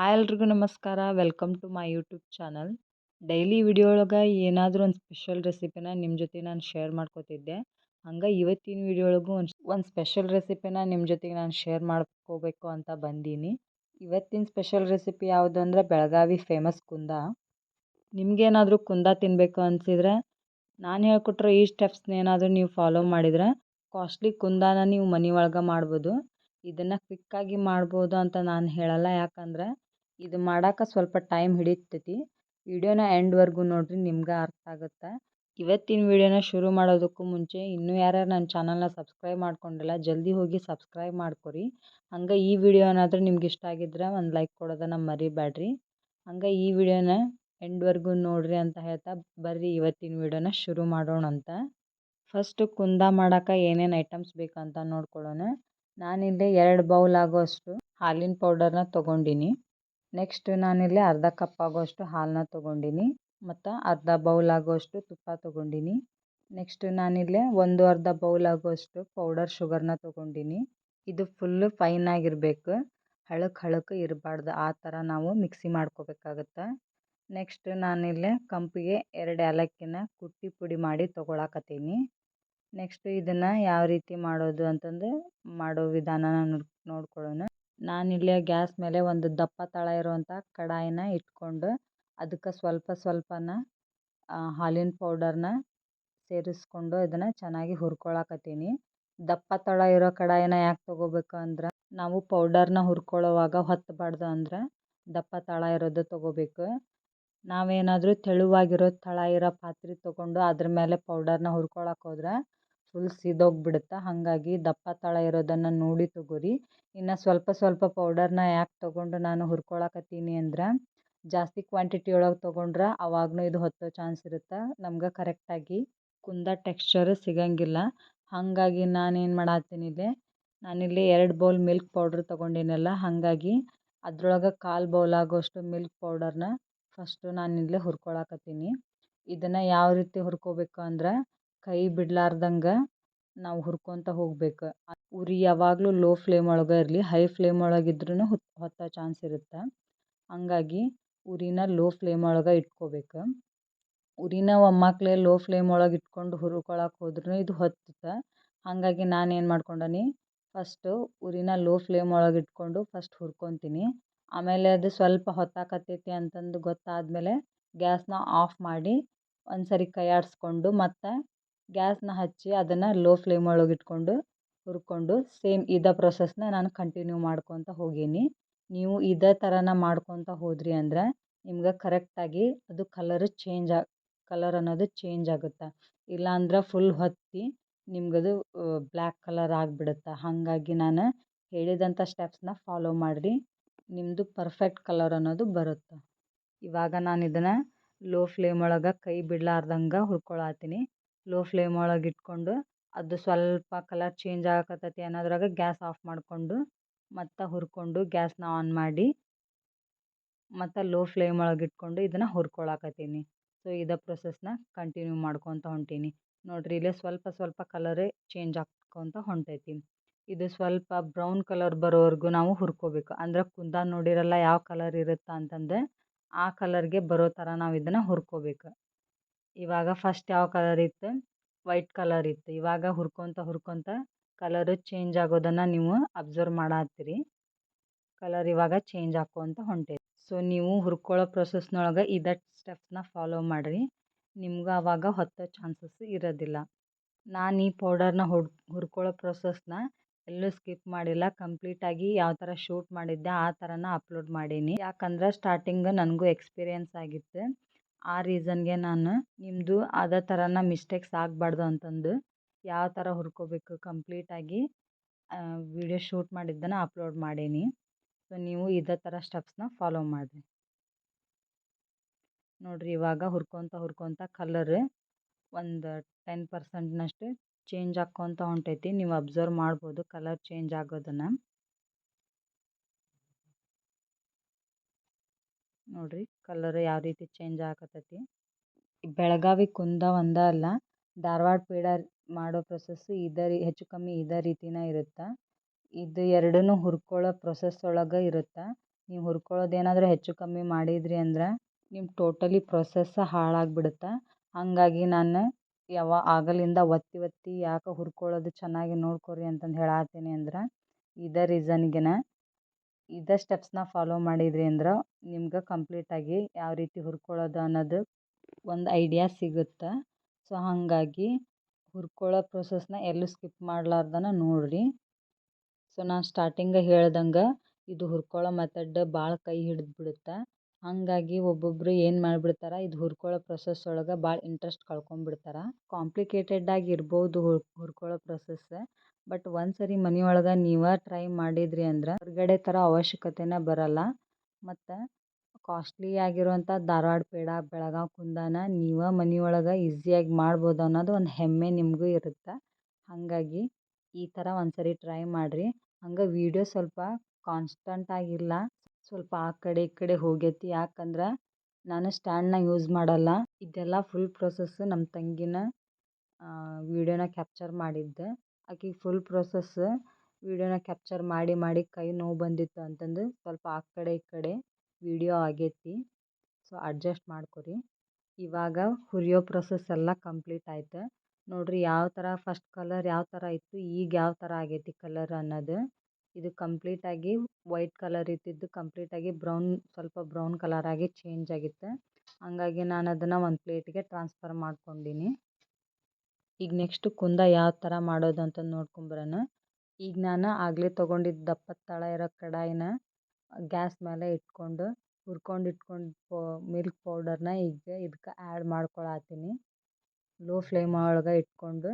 Hi ಎಲ್ರಿಗೂ ನಮಸ್ಕಾರ. Welcome to my YouTube channel. Daily video ಒಳಗೆ ಏನಾದರೂ ಒಂದು ಸ್ಪೆಷಲ್ ರೆಸಿಪಿನ ನಿಮ್ಮ ಜೊತೆ ನಾನು ಶೇರ್ ಮಾಡ್ಕೋತಿದ್ದೆ. ಹಂಗೆ ಇವತ್ತಿನ ವಿಡಿಯೋ ಒಳಗೂ ಒಂದು ಒಂದು ಸ್ಪೆಷಲ್ ರೆಸಿಪಿನ ನಿಮ್ಮ ಜೊತೆಗೆ ನಾನು ಶೇರ್ ಮಾಡ್ಕೋಬೇಕು ಅಂತ ಬಂದೀನಿ. ಇವತ್ತಿನ ಸ್ಪೆಷಲ್ ರೆಸಿಪಿ ಯಾವುದು ಅಂದರೆ ಬೆಳಗಾವಿ ಫೇಮಸ್ ಕುಂದ. ನಿಮಗೇನಾದರೂ ಕುಂದ ತಿನ್ನಬೇಕು ಅನಿಸಿದ್ರೆ ನಾನು ಹೇಳ್ಕೊಟ್ರೆ ಈ ಸ್ಟೆಪ್ಸ್ನ ಏನಾದರೂ ನೀವು ಫಾಲೋ ಮಾಡಿದರೆ ಕಾಸ್ಟ್ಲಿ ಕುಂದಾನ ನೀವು ಮನೆ ಒಳಗೆ ಮಾಡ್ಬೋದು. ಇದನ್ನು ಕ್ವಿಕ್ಕಾಗಿ ಮಾಡ್ಬೋದು ಅಂತ ನಾನು ಹೇಳಲ್ಲ. ಯಾಕಂದ್ರೆ ಇದು ಮಾಡಾಕ ಸ್ವಲ್ಪ ಟೈಮ್ ಹಿಡಿತೈತಿ. ವಿಡಿಯೋನ ಎಂಡ್ವರೆಗೂ ನೋಡಿರಿ ನಿಮ್ಗೆ ಅರ್ಥ ಆಗುತ್ತೆ. ಇವತ್ತಿನ ವಿಡಿಯೋನ ಶುರು ಮಾಡೋದಕ್ಕೂ ಮುಂಚೆ ಇನ್ನೂ ಯಾರ್ಯಾರು ನನ್ನ ಚಾನಲ್ನ ಸಬ್ಸ್ಕ್ರೈಬ್ ಮಾಡ್ಕೊಂಡಿಲ್ಲ ಜಲ್ದಿ ಹೋಗಿ ಸಬ್ಸ್ಕ್ರೈಬ್ ಮಾಡ್ಕೊರಿ. ಹಂಗೆ ಈ ವಿಡಿಯೋ ಏನಾದರೂ ನಿಮ್ಗೆ ಇಷ್ಟ ಆಗಿದ್ರೆ ಒಂದು ಲೈಕ್ ಕೊಡೋದನ್ನು ಮರಿಬೇಡ್ರಿ ಹಂಗೆ ಈ ವಿಡಿಯೋನ ಎಂಡ್ವರೆಗೂ ನೋಡಿರಿ ಅಂತ ಹೇಳ್ತಾ ಬರ್ರಿ ಇವತ್ತಿನ ವಿಡಿಯೋನ ಶುರು ಮಾಡೋಣ ಅಂತ. ಫಸ್ಟು ಕುಂದ ಮಾಡೋಕೆ ಏನೇನು ಐಟಮ್ಸ್ ಬೇಕಂತ ನೋಡ್ಕೊಳ್ಳೋಣ ನಾನಿಲ್ಲಿ ಎರಡು ಬೌಲ್ ಆಗೋಷ್ಟು ಹಾಲಿನ ಪೌಡರ್ನ ತೊಗೊಂಡಿನಿ. ನೆಕ್ಸ್ಟ್ ನಾನಿಲ್ಲಿ ಅರ್ಧ ಕಪ್ ಆಗೋಷ್ಟು ಹಾಲನ್ನ ತೊಗೊಂಡಿನಿ, ಮತ್ತು ಅರ್ಧ ಬೌಲ್ ಆಗೋಷ್ಟು ತುಪ್ಪ ತೊಗೊಂಡಿನಿ. ನೆಕ್ಸ್ಟ್ ನಾನಿಲ್ಲಿ ಒಂದು ಅರ್ಧ ಬೌಲ್ ಆಗೋಷ್ಟು ಪೌಡರ್ ಶುಗರ್ನ ತೊಗೊಂಡಿನಿ. ಇದು ಫುಲ್ಲು ಫೈನ್ ಆಗಿರಬೇಕು, ಹಳಕ್ ಹಳಕ್ ಇರಬಾರ್ದು, ಆ ಥರ ನಾವು ಮಿಕ್ಸಿ ಮಾಡ್ಕೋಬೇಕಾಗತ್ತೆ. ನೆಕ್ಸ್ಟ್ ನಾನಿಲ್ಲಿ ಕಂಪಿಗೆ ಎರಡು ಏಲಕ್ಕಿನ ಕುಟ್ಟಿ ಪುಡಿ ಮಾಡಿ ತೊಗೊಳಕತ್ತೀನಿ. ನೆಕ್ಸ್ಟ್ ಇದನ್ನು ಯಾವ ರೀತಿ ಮಾಡೋದು ಅಂತಂದು ಮಾಡೋ ವಿಧಾನನ ನೋಡ್, ನೋಡ್ಕೊಳ್ಳೋಣ. ನಾನಿಲ್ಲಿ ಗ್ಯಾಸ್ ಮೇಲೆ ಒಂದು ದಪ್ಪ ತಳ ಇರುವಂಥ ಕಡಾಯಿನ ಇಟ್ಕೊಂಡು ಅದಕ್ಕೆ ಸ್ವಲ್ಪ ಸ್ವಲ್ಪನ ಹಾಲಿನ ಪೌಡರ್ನ ಸೇರಿಸ್ಕೊಂಡು ಇದನ್ನು ಚೆನ್ನಾಗಿ ಹುರ್ಕೊಳಕತ್ತೀನಿ. ದಪ್ಪ ತಳ ಇರೋ ಕಡಾಯಿನ ಯಾಕೆ ತೊಗೋಬೇಕು ಅಂದ್ರೆ, ನಾವು ಪೌಡರ್ನ ಹುರ್ಕೊಳ್ಳೋವಾಗ ಹೊತ್ತಬಾರ್ದು ಅಂದ್ರೆ ದಪ್ಪ ತಳ ಇರೋದು ತೊಗೋಬೇಕು. ನಾವೇನಾದರೂ ತೆಳುವಾಗಿರೋ ತಳ ಇರೋ ಪಾತ್ರೆ ತೊಗೊಂಡು ಅದ್ರ ಮೇಲೆ ಪೌಡರ್ನ ಹುರ್ಕೊಳಕ್ಕೆ ಹೋದ್ರೆ ಫುಲ್ ಸಿದೋಗ್ಬಿಡುತ್ತೆ ಹಾಗಾಗಿ ದಪ್ಪ ತಳ ಇರೋದನ್ನು ನೋಡಿ ತೊಗೋರಿ. ಇನ್ನು ಸ್ವಲ್ಪ ಸ್ವಲ್ಪ ಪೌಡರ್ನ ಯಾಕೆ ತೊಗೊಂಡು ನಾನು ಹುರ್ಕೊಳಕತ್ತೀನಿ ಅಂದ್ರೆ ಜಾಸ್ತಿ ಕ್ವಾಂಟಿಟಿ ಒಳಗೆ ತೊಗೊಂಡ್ರೆ ಅವಾಗೂ ಇದು ಹೊತ್ತೋ ಚಾನ್ಸ್ ಇರುತ್ತೆ? ನಮ್ಗೆ ಕರೆಕ್ಟಾಗಿ ಕುಂದ ಟೆಕ್ಸ್ಚರ್ ಸಿಗಂಗಿಲ್ಲ. ಹಾಗಾಗಿ ನಾನೇನು ಮಾಡತ್ತೀನಿ ಇಲ್ಲಿ, ನಾನಿಲ್ಲಿ ಎರಡು ಬೌಲ್ ಮಿಲ್ಕ್ ಪೌಡ್ರ್ ತೊಗೊಂಡಿನಲ್ಲ, ಹಾಗಾಗಿ ಅದ್ರೊಳಗೆ ಕಾಲು ಬೌಲ್ ಆಗೋಷ್ಟು ಮಿಲ್ಕ್ ಪೌಡರ್ನ ಫಸ್ಟು ನಾನಿಲ್ಲಿ ಹುರ್ಕೊಳಕತ್ತೀನಿ. ಇದನ್ನು ಯಾವ ರೀತಿ ಹುರ್ಕೋಬೇಕು ಅಂದ್ರೆ ಕೈ ಬಿಡ್ಲಾರ್ದಂಗ ನಾವು ಹುರ್ಕೊತ ಹೋಗ್ಬೇಕು. ಉರಿ ಯಾವಾಗಲೂ ಲೋ ಫ್ಲೇಮ್ ಒಳಗೆ ಇರಲಿ ಹೈ ಫ್ಲೇಮ್ ಒಳಗೆ ಇದ್ರೂ ಹೊತ್ತೋ ಚಾನ್ಸ್ ಇರುತ್ತೆ. ಹಂಗಾಗಿ ಉರಿನ ಲೋ ಫ್ಲೇಮ್ ಒಳಗೆ ಇಟ್ಕೋಬೇಕು. ಉರಿನ ಒಮ್ಮಾಕ್ಲೆ ಲೋ ಫ್ಲೇಮ್ ಒಳಗೆ ಇಟ್ಕೊಂಡು ಹುರ್ಕೊಳಕ್ಕೆ ಹೋದ್ರೂ ಇದು ಹೊತ್ತುತ್ತೆ. ಹಾಗಾಗಿ ನಾನು ಏನು ಮಾಡ್ಕೊಂಡನಿ ಫಸ್ಟು ಉರಿನ ಲೋ ಫ್ಲೇಮ್ ಒಳಗೆ ಇಟ್ಕೊಂಡು ಫಸ್ಟ್ ಹುರ್ಕೊತೀನಿ. ಆಮೇಲೆ ಅದು ಸ್ವಲ್ಪ ಹೊತ್ತಾಕತ್ತೈತಿ ಅಂತಂದು ಗೊತ್ತಾದಮೇಲೆ ಗ್ಯಾಸ್ನ ಆಫ್ ಮಾಡಿ ಒಂದು ಸರಿ ಕೈಯಾಡಿಸ್ಕೊಂಡು ಮತ್ತು ಗ್ಯಾಸ್ನ ಹಚ್ಚಿ ಅದನ್ನು ಲೋ ಫ್ಲೇಮ್ ಒಳಗೆ ಇಟ್ಕೊಂಡು ಹುರ್ಕೊಂಡು ಸೇಮ್ ಇದೇ ಪ್ರೊಸೆಸ್ನ ನಾನು ಕಂಟಿನ್ಯೂ ಮಾಡ್ಕೊತ ಹೋಗೀನಿ. ನೀವು ಇದೇ ಥರನ ಮಾಡ್ಕೊತ ಹೋದ್ರಿ ಅಂದ್ರೆ ನಿಮ್ಗೆ ಕರೆಕ್ಟಾಗಿ ಅದು ಕಲರ್ ಚೇಂಜ್ ಆ ಕಲರ್ ಅನ್ನೋದು ಚೇಂಜ್ ಆಗುತ್ತೆ? ಇಲ್ಲಾಂದ್ರೆ ಫುಲ್ ಹೊತ್ತಿ ನಿಮ್ಗದು ಬ್ಲ್ಯಾಕ್ ಕಲರ್ ಆಗಿಬಿಡುತ್ತೆ? ಹಾಗಾಗಿ ನಾನು ಹೇಳಿದಂಥ ಸ್ಟೆಪ್ಸ್ನ ಫಾಲೋ ಮಾಡಿರಿ. ನಿಮ್ಮದು ಪರ್ಫೆಕ್ಟ್ ಕಲರ್ ಅನ್ನೋದು ಬರುತ್ತೆ? ಇವಾಗ ನಾನು ಇದನ್ನು ಲೋ ಫ್ಲೇಮ್ ಒಳಗೆ ಕೈ ಬಿಡ್ಲಾರ್ದಂಗೆ ಹುರ್ಕೊಳತ್ತೀನಿ ಲೋ ಫ್ಲೇಮ್ ಒಳಗೆ ಇಟ್ಕೊಂಡು ಅದು ಸ್ವಲ್ಪ ಕಲರ್ ಚೇಂಜ್ ಆಗಕತ್ತೈತಿ ಅನ್ನೋದ್ರಾಗ ಗ್ಯಾಸ್ ಆಫ್ ಮಾಡಿಕೊಂಡು ಮತ್ತು ಹುರ್ಕೊಂಡು ಗ್ಯಾಸ್ನ ಆನ್ ಮಾಡಿ ಮತ್ತು ಲೋ ಫ್ಲೇಮ್ ಒಳಗೆ ಇಟ್ಕೊಂಡು ಇದನ್ನು ಹುರ್ಕೊಳಕತ್ತೀನಿ. ಸೊ ಇದೇ ಪ್ರೊಸೆಸ್ನ ಕಂಟಿನ್ಯೂ ಮಾಡ್ಕೊತ ಹೊಂಟೀನಿ. ನೋಡಿರಿ, ಇಲ್ಲೇ ಸ್ವಲ್ಪ ಸ್ವಲ್ಪ ಕಲರೇ ಚೇಂಜ್ ಆಗ್ಕೊತ ಹೊಂಟೈತಿ. ಇದು ಸ್ವಲ್ಪ ಬ್ರೌನ್ ಕಲರ್ ಬರೋವರೆಗೂ ನಾವು ಹುರ್ಕೋಬೇಕು. ಅಂದ್ರೆ ಕುಂದ ನೋಡಿರಲ್ಲ ಯಾವ ಕಲರ್ ಇರುತ್ತೆ ಅಂತಂದು ಆ ಕಲರ್ಗೆ ಬರೋ ಥರ ನಾವು ಇದನ್ನು ಹುರ್ಕೋಬೇಕು. ಇವಾಗ ಫಸ್ಟ್ ಯಾವ ಕಲರ್ ಇತ್ತು? ವೈಟ್ ಕಲರ್ ಇತ್ತು. ಇವಾಗ ಹುರ್ಕೊತ ಹುರ್ಕೊತ ಕಲರು ಚೇಂಜ್ ಆಗೋದನ್ನು ನೀವು ಅಬ್ಸರ್ವ್ ಮಾಡತ್ತೀರಿ. ಕಲರ್ ಇವಾಗ ಚೇಂಜ್ ಆಕ್ಕೊತ ಹೊಂಟೈತಿ ಸೊ ನೀವು ಹುರ್ಕೊಳ್ಳೋ ಪ್ರೊಸೆಸ್ನೊಳಗೆ ಇದೇ ಸ್ಟೆಪ್ಸ್ನ ಫಾಲೋ ಮಾಡಿರಿ. ನಿಮ್ಗೆ ಆವಾಗ ಹೊತ್ತೋ ಚಾನ್ಸಸ್ ಇರೋದಿಲ್ಲ. ನಾನು ಈ ಪೌಡರ್ನ ಹುಡ್, ಹುರ್ಕೊಳ್ಳೋ ಪ್ರೊಸೆಸ್ನ ಎಲ್ಲೂ ಸ್ಕಿಪ್ ಮಾಡಿಲ್ಲ. ಕಂಪ್ಲೀಟಾಗಿ ಯಾವ ಥರ ಶೂಟ್ ಮಾಡಿದ್ದೆ ಆ ಥರನ ಅಪ್ಲೋಡ್ ಮಾಡೀನಿ. ಯಾಕಂದ್ರೆ ಸ್ಟಾರ್ಟಿಂಗ್ ನನಗೂ ಎಕ್ಸ್ಪೀರಿಯನ್ಸ್ ಆಗಿತ್ತು. ಆ ರೀಸನ್ಗೆ ನಾನು ನಿಮ್ಮದು ಅದೇ ಥರನ ಮಿಸ್ಟೇಕ್ಸ್ ಆಗಬಾರ್ದು ಅಂತಂದು ಯಾವ ಥರ ಹುರ್ಕೋಬೇಕು ಕಂಪ್ಲೀಟಾಗಿ ವಿಡಿಯೋ ಶೂಟ್ ಮಾಡಿದ್ದನ್ನು ಅಪ್ಲೋಡ್ ಮಾಡೀನಿ. ಸೊ ನೀವು ಇದೇ ಥರ ಸ್ಟೆಪ್ಸ್ನ ಫಾಲೋ ಮಾಡಿರಿ. ನೋಡಿರಿ ಇವಾಗ ಹುರ್ಕೊತ ಹುರ್ಕೊತ ಕಲರ್ ಒಂದು ಟೆನ್ ಪರ್ಸೆಂಟ್ನಷ್ಟು ಚೇಂಜ್ ಆಕ್ಕೊತ ಹೊಂಟೈತಿ. ನೀವು ಅಬ್ಸರ್ವ್ ಮಾಡ್ಬೋದು ಕಲರ್ ಚೇಂಜ್ ಆಗೋದನ್ನು. ನೋಡಿರಿ ಕಲರ್ ಯಾವ ರೀತಿ ಚೇಂಜ್ ಆಗತೈತಿ ಬೆಳಗಾವಿ ಕುಂದ ಒಂದೇ ಅಲ್ಲ, ಧಾರವಾಡ ಪೇಡ ಮಾಡೋ ಪ್ರೊಸೆಸ್ಸು ಇದೇ ರೀ, ಹೆಚ್ಚು ಕಮ್ಮಿ ಇದೇ ರೀತಿನೇ ಇರುತ್ತೆ. ಇದು ಎರಡನ್ನೂ ಹುರ್ಕೊಳ್ಳೋ ಪ್ರೊಸೆಸ್ ಒಳಗೆ ಇರುತ್ತೆ. ನೀವು ಹುರ್ಕೊಳ್ಳೋದು ಏನಾದರೂ ಹೆಚ್ಚು ಕಮ್ಮಿ ಮಾಡಿದ್ರಿ ಅಂದ್ರೆ ನಿಮ್ಮ ಟೋಟಲಿ ಪ್ರೊಸೆಸ್ಸ ಹಾಳಾಗ್ಬಿಡುತ್ತೆ. ಹಾಗಾಗಿ ನಾನು ಯಾವ ಆಗಲಿಂದ ಒತ್ತಿ ಒತ್ತಿ ಯಾಕೆ ಹುರ್ಕೊಳ್ಳೋದು ಚೆನ್ನಾಗಿ ನೋಡ್ಕೊರಿ ಅಂತಂದು ಹೇಳತ್ತೀನಿ ಅಂದ್ರೆ ಇದೇ ರೀಸನ್ಗೆನ ಇದೇ ಸ್ಟೆಪ್ಸ್ನ ಫಾಲೋ ಮಾಡಿದ್ರಿ ಅಂದ್ರೆ ನಿಮ್ಗೆ ಕಂಪ್ಲೀಟಾಗಿ ಯಾವ ರೀತಿ ಹುರ್ಕೊಳ್ಳೋದು ಅನ್ನೋದು ಒಂದು ಐಡಿಯಾ ಸಿಗುತ್ತೆ. ಸೊ ಹಾಗಾಗಿ ಹುರ್ಕೊಳ್ಳೋ ಪ್ರೊಸೆಸ್ನ ಎಲ್ಲೂ ಸ್ಕಿಪ್ ಮಾಡ್ಲಾರ್ದನ ನೋಡಿರಿ. ಸೊ ನಾನು ಸ್ಟಾರ್ಟಿಂಗ ಹೇಳ್ದಂಗೆ ಇದು ಹುರ್ಕೊಳ್ಳೋ ಮೆಥಡ್ ಭಾಳ ಕೈ ಹಿಡಿದು ಬಿಡುತ್ತೆ. ಹಾಗಾಗಿ ಒಬ್ಬೊಬ್ಬರು ಏನು ಮಾಡಿಬಿಡ್ತಾರೆ ಇದು ಹುರ್ಕೊಳ್ಳೋ ಪ್ರೊಸೆಸ್ ಒಳಗೆ ಭಾಳ ಇಂಟ್ರೆಸ್ಟ್ ಕಳ್ಕೊಂಡ್ಬಿಡ್ತಾರೆ ಕಾಂಪ್ಲಿಕೇಟೆಡ್ ಆಗಿರ್ಬೋದು ಹುರ್ಕೊಳ್ಳೋ ಪ್ರೊಸೆಸ್ ಬಟ್ ಒಂದು ಸರಿ ಮನೆಯೊಳಗೆ ನೀವೇ ಟ್ರೈ ಮಾಡಿದ್ರಿ ಅಂದ್ರೆ ಹೊರಗಡೆ ಥರ ಅವಶ್ಯಕತೆನೇ ಬರಲ್ಲ. ಮತ್ತು ಕಾಸ್ಟ್ಲಿ ಆಗಿರುವಂಥ ಧಾರವಾಡ, ಪೇಡ, ಬೆಳಗಾವಿ, ಕುಂದಾನ ನೀವೇ ಮನೆಯೊಳಗೆ ಈಸಿಯಾಗಿ ಮಾಡ್ಬೋದು ಅನ್ನೋದು ಒಂದು ಹೆಮ್ಮೆ ನಿಮಗೂ ಇರುತ್ತೆ. ಹಾಗಾಗಿ ಈ ಥರ ಒಂದು ಸರಿ ಟ್ರೈ ಮಾಡಿರಿ. ಹಂಗೆ ವೀಡಿಯೋ ಸ್ವಲ್ಪ ಕಾನ್ಸ್ಟಂಟ್ ಆಗಿಲ್ಲ. ಸ್ವಲ್ಪ ಆ ಕಡೆ ಈ ಕಡೆ ಹೋಗೈತಿ. ಯಾಕಂದ್ರೆ ನಾನು ಸ್ಟ್ಯಾಂಡ್ನ ಯೂಸ್ ಮಾಡಲ್ಲ. ಇದೆಲ್ಲ ಫುಲ್ ಪ್ರೊಸೆಸ್ಸು ನಮ್ಮ ತಂಗಿನ ವೀಡಿಯೋನ ಕ್ಯಾಪ್ಚರ್ ಮಾಡಿದ್ದೆ. ಆಕೆಗೆ ಫುಲ್ ಪ್ರೋಸೆಸ್ ವೀಡಿಯೋನ ಕ್ಯಾಪ್ಚರ್ ಮಾಡಿ ಮಾಡಿ ಕೈ ನೋವು ಬಂದಿತ್ತು ಅಂತಂದು ಸ್ವಲ್ಪ ಆ ಕಡೆ ಈ ಕಡೆ ವೀಡಿಯೋ ಆಗೈತಿ. ಸೊ ಅಡ್ಜಸ್ಟ್ ಮಾಡ್ಕೊರಿ. ಇವಾಗ ಹುರಿಯೋ ಪ್ರೊಸೆಸ್ ಎಲ್ಲ ಕಂಪ್ಲೀಟ್ ಆಯ್ತು. ನೋಡಿರಿ ಯಾವ ಥರ ಫಸ್ಟ್ ಕಲರ್ ಯಾವ ಥರ ಇತ್ತು, ಈಗ ಯಾವ ಥರ ಆಗೈತಿ ಕಲರ್ ಅನ್ನೋದು. ಇದು ಕಂಪ್ಲೀಟಾಗಿ ವೈಟ್ ಕಲರ್ ಇದ್ದಿದ್ದು ಕಂಪ್ಲೀಟಾಗಿ ಬ್ರೌನ್ ಸ್ವಲ್ಪ ಬ್ರೌನ್ ಕಲರ್ ಆಗಿ ಚೇಂಜ್ ಆಗಿತ್ತು. ಹಂಗಾಗಿ ನಾನು ಅದನ್ನು ಒಂದು ಪ್ಲೇಟಿಗೆ ಟ್ರಾನ್ಸ್ಫರ್ ಮಾಡ್ಕೊಂಡೀನಿ. ಈಗ ನೆಕ್ಸ್ಟ್ ಕುಂದ ಯಾವ ಥರ ಮಾಡೋದು ಅಂತ ನೋಡ್ಕೊಂಬರೋಣ. ಈಗ ನಾನು ಆಗಲೇ ತೊಗೊಂಡಿದ್ದ ದಪ್ಪ ತಳ ಇರೋ ಕಡಾಯಿನ ಗ್ಯಾಸ್ ಮೇಲೆ ಇಟ್ಕೊಂಡು ಹುರ್ಕೊಂಡು ಇಟ್ಕೊಂಡು ಪೋ ಮಿಲ್ಕ್ ಪೌಡರ್ನ ಈಗ ಇದಕ್ಕೆ ಆ್ಯಡ್ ಮಾಡ್ಕೊಳತ್ತೀನಿ ಲೋ ಫ್ಲೇಮ್ ಒಳಗೆ ಇಟ್ಕೊಂಡು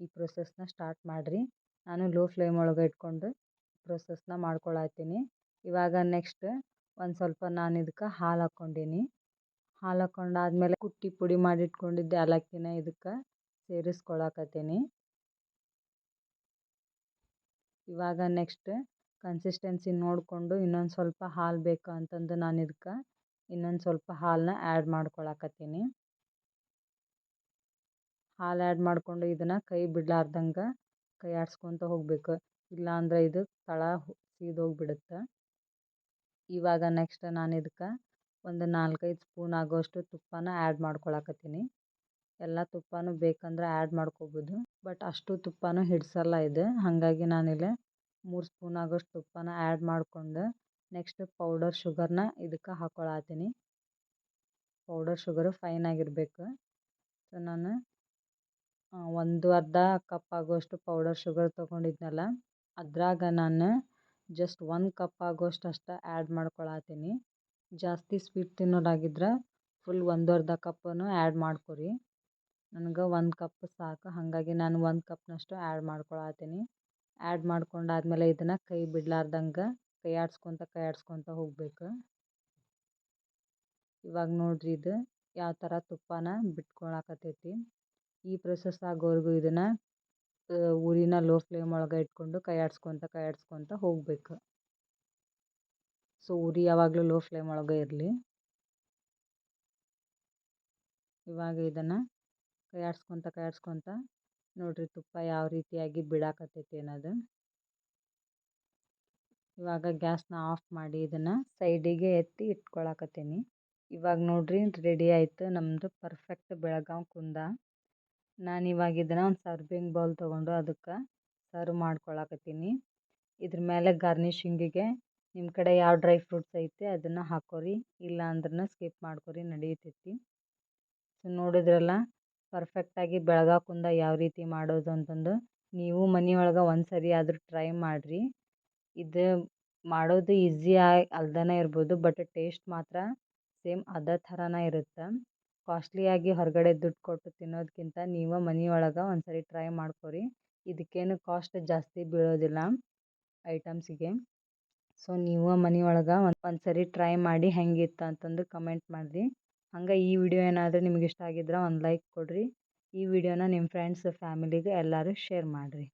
ಈ ಪ್ರೊಸೆಸ್ನ ಸ್ಟಾರ್ಟ್ ಮಾಡಿರಿ. ನಾನು ಲೋ ಫ್ಲೇಮ್ ಒಳಗೆ ಇಟ್ಕೊಂಡು ಪ್ರೊಸೆಸ್ನ ಮಾಡ್ಕೊಳತ್ತೀನಿ ಇವಾಗ ನೆಕ್ಸ್ಟ್ ಒಂದು ಸ್ವಲ್ಪ ನಾನು ಇದಕ್ಕೆ ಹಾಲು ಹಾಕ್ಕೊಂಡೀನಿ ಹಾಲು ಹಾಕ್ಕೊಂಡಾದ್ಮೇಲೆ ಕುಟ್ಟಿ ಪುಡಿ ಮಾಡಿ ಇಟ್ಕೊಂಡಿದ್ದೆ ಏಲಕ್ಕಿನ ಇದಕ್ಕೆ. ಸೇರಿಸ್ಕೊಳಕತ್ತೀನಿ. ಇವಾಗ ನೆಕ್ಸ್ಟ್ ಕನ್ಸಿಸ್ಟೆನ್ಸಿ ನೋಡಿಕೊಂಡು ಇನ್ನೊಂದು ಸ್ವಲ್ಪ ಹಾಲು ಬೇಕು ಅಂತಂದು ನಾನು ಇದಕ್ಕೆ ಇನ್ನೊಂದು ಸ್ವಲ್ಪ ಹಾಲನ್ನ ಆ್ಯಡ್ ಮಾಡ್ಕೊಳಕತ್ತೀನಿ. ಹಾಲು ಆ್ಯಡ್ ಮಾಡಿಕೊಂಡು ಇದನ್ನು ಕೈ ಬಿಡ್ಲಾರ್ದಂಗೆ ಕೈ ಆಡಿಸ್ಕೊತ ಹೋಗಬೇಕು. ಇಲ್ಲಾಂದ್ರೆ ಇದು ತಳ ಸೀದೋಗ್ಬಿಡುತ್ತೆ ಇವಾಗ ನೆಕ್ಸ್ಟ್ ನಾನು ಇದಕ್ಕೆ ಒಂದು ನಾಲ್ಕೈದು ಸ್ಪೂನ್ ಆಗೋಷ್ಟು ತುಪ್ಪನ ಆ್ಯಡ್ ಮಾಡ್ಕೊಳಕತ್ತೀನಿ. ಎಲ್ಲ ತುಪ್ಪಾನು ಬೇಕಂದ್ರೆ ಆ್ಯಡ್ ಮಾಡ್ಕೊಬೋದು. ಬಟ್ ಅಷ್ಟು ತುಪ್ಪಾನು ಹಿಡಿಸಲ್ಲ ಇದು. ಹಾಗಾಗಿ ನಾನಿಲ್ಲಿ ಮೂರು ಸ್ಪೂನ್ ಆಗೋಷ್ಟು ತುಪ್ಪನ ಆ್ಯಡ್ ಮಾಡ್ಕೊಂಡು ನೆಕ್ಸ್ಟ್ ಪೌಡರ್ ಶುಗರ್ನ ಇದಕ್ಕೆ ಹಾಕ್ಕೊಳತ್ತೀನಿ ಪೌಡರ್ ಶುಗರು ಫೈನ್ ಆಗಿರಬೇಕು. ಸೊ ನಾನು ಒಂದು ಅರ್ಧ ಕಪ್ ಆಗೋಷ್ಟು ಪೌಡರ್ ಶುಗರ್ ತೊಗೊಂಡಿದ್ನಲ್ಲ, ಅದ್ರಾಗ ನಾನು ಜಸ್ಟ್ ಒಂದು ಕಪ್ ಆಗೋಷ್ಟು ಅಷ್ಟೇ ಆ್ಯಡ್ ಮಾಡ್ಕೊಳತ್ತೀನಿ ಜಾಸ್ತಿ ಸ್ವೀಟ್ ತಿನ್ನೋರಾಗಿದ್ರೆ ಫುಲ್ ಒಂದು ಅರ್ಧ ಕಪ್ಪನ್ನು ಆ್ಯಡ್ ಮಾಡ್ಕೊರಿ. ನನಗೆ ಒಂದು ಕಪ್ ಸಾಕು, ಹಾಗಾಗಿ ನಾನು ಒಂದು ಕಪ್ನಷ್ಟು ಆ್ಯಡ್ ಮಾಡ್ಕೊಳತ್ತೀನಿ ಆ್ಯಡ್ ಮಾಡ್ಕೊಂಡಾದ್ಮೇಲೆ ಇದನ್ನು ಕೈ ಬಿಡ್ಲಾರ್ದಂಗೆ ಕೈ ಆಡ್ಸ್ಕೊತ, ಕೈ ಆಡಿಸ್ಕೊತ ಹೋಗಬೇಕು. ಇವಾಗ ನೋಡ್ರಿ ಇದು ಯಾವ ಥರ ತುಪ್ಪನ ಬಿಟ್ಕೊಳಕತ್ತೈತಿ. ಈ ಪ್ರೊಸೆಸ್ ಆಗೋವರೆಗೂ ಇದನ್ನು ಉರಿನ ಲೋ ಫ್ಲೇಮ್ ಒಳಗೆ ಇಟ್ಕೊಂಡು ಕೈ ಆಡಿಸ್ಕೊತ ಕೈ ಆಡಿಸ್ಕೊತ ಹೋಗಬೇಕು. ಸೊ ಉರಿ ಯಾವಾಗಲೂ ಲೋ ಫ್ಲೇಮ್ ಒಳಗೆ ಇರಲಿ. ಇವಾಗ ಇದನ್ನು ಕೈ ಕೈಯಾಡಿಸ್ಕೊಂತ ನೋಡ್ರಿ ತುಪ್ಪ ಯಾವ ರೀತಿಯಾಗಿ ಬಿಡಾಕತ್ತೈತಿ ಅನ್ನೋದು. ಇವಾಗ ಗ್ಯಾಸ್ನ ಆಫ್ ಮಾಡಿ ಇದನ್ನು ಸೈಡಿಗೆ ಎತ್ತಿ ಇಟ್ಕೊಳಕತ್ತೀನಿ. ಇವಾಗ ನೋಡಿರಿ ರೆಡಿ ಆಯಿತು ನಮ್ಮದು ಪರ್ಫೆಕ್ಟ್ ಬೆಳಗಾವ್ ಕುಂದ. ನಾನು ಇವಾಗ ಇದನ್ನು ಒಂದು ಸರ್ವಿಂಗ್ ಬೌಲ್ ತೊಗೊಂಡು ಅದಕ್ಕೆ ಸರ್ವ್ ಮಾಡ್ಕೊಳಕತ್ತೀನಿ. ಇದ್ರ ಮೇಲೆ ಗಾರ್ನಿಷಿಂಗಿಗೆ ನಿಮ್ಮ ಕಡೆ ಯಾವ ಡ್ರೈ ಫ್ರೂಟ್ಸ್ ಐತೆ ಅದನ್ನು ಹಾಕೋರಿ ಇಲ್ಲ ಅಂದ್ರೆ ಸ್ಕಿಪ್ ಮಾಡ್ಕೊರಿ ನಡೀತೈತಿ. ಸೊ ನೋಡಿದ್ರಲ್ಲ ಪರ್ಫೆಕ್ಟಾಗಿ ಬೆಳ್ಗಾಕುಂದ ಕುಂದ ಯಾವ ರೀತಿ ಮಾಡೋದು ಅಂತಂದು ನೀವು ಮನೆಯೊಳಗೆ ಒಂದು ಸರಿ ಆದರೂ ಟ್ರೈ ಮಾಡಿರಿ. ಇದು ಮಾಡೋದು ಈಸಿ ಅಲ್ದೇ ಇರ್ಬೋದು ಬಟ್ ಟೇಸ್ಟ್ ಮಾತ್ರ ಸೇಮ್ ಅದೇ ಥರನೇ ಇರುತ್ತೆ. ಕಾಸ್ಟ್ಲಿಯಾಗಿ ಹೊರಗಡೆ ದುಡ್ಡು ಕೊಟ್ಟು ತಿನ್ನೋದಕ್ಕಿಂತ ನೀವು ಮನೆಯೊಳಗೆ ಒಂದು ಸರಿ ಟ್ರೈ ಮಾಡ್ಕೊರಿ. ಇದಕ್ಕೇನು ಕಾಸ್ಟ್ ಜಾಸ್ತಿ ಬೀಳೋದಿಲ್ಲ ಐಟಮ್ಸಿಗೆ ಸೊ ನೀವು ಮನೆಯೊಳಗೆ ಒಂದು ಒಂದು ಸರಿ ಟ್ರೈ ಮಾಡಿ ಹೆಂಗಿತ್ತು ಅಂತಂದು ಕಮೆಂಟ್ ಮಾಡಿರಿ. ಹಂಗೆ ಈ ವಿಡಿಯೋ ಏನಾದರೂ ನಿಮ್ಗೆ ಇಷ್ಟ ಆಗಿದ್ರೆ ಒಂದು ಲೈಕ್ ಕೊಡಿರಿ. ಈ ವಿಡಿಯೋನ ನಿಮ್ಮ ಫ್ರೆಂಡ್ಸ್ ಫ್ಯಾಮಿಲಿಗೆ ಎಲ್ಲರೂ ಶೇರ್ ಮಾಡಿರಿ.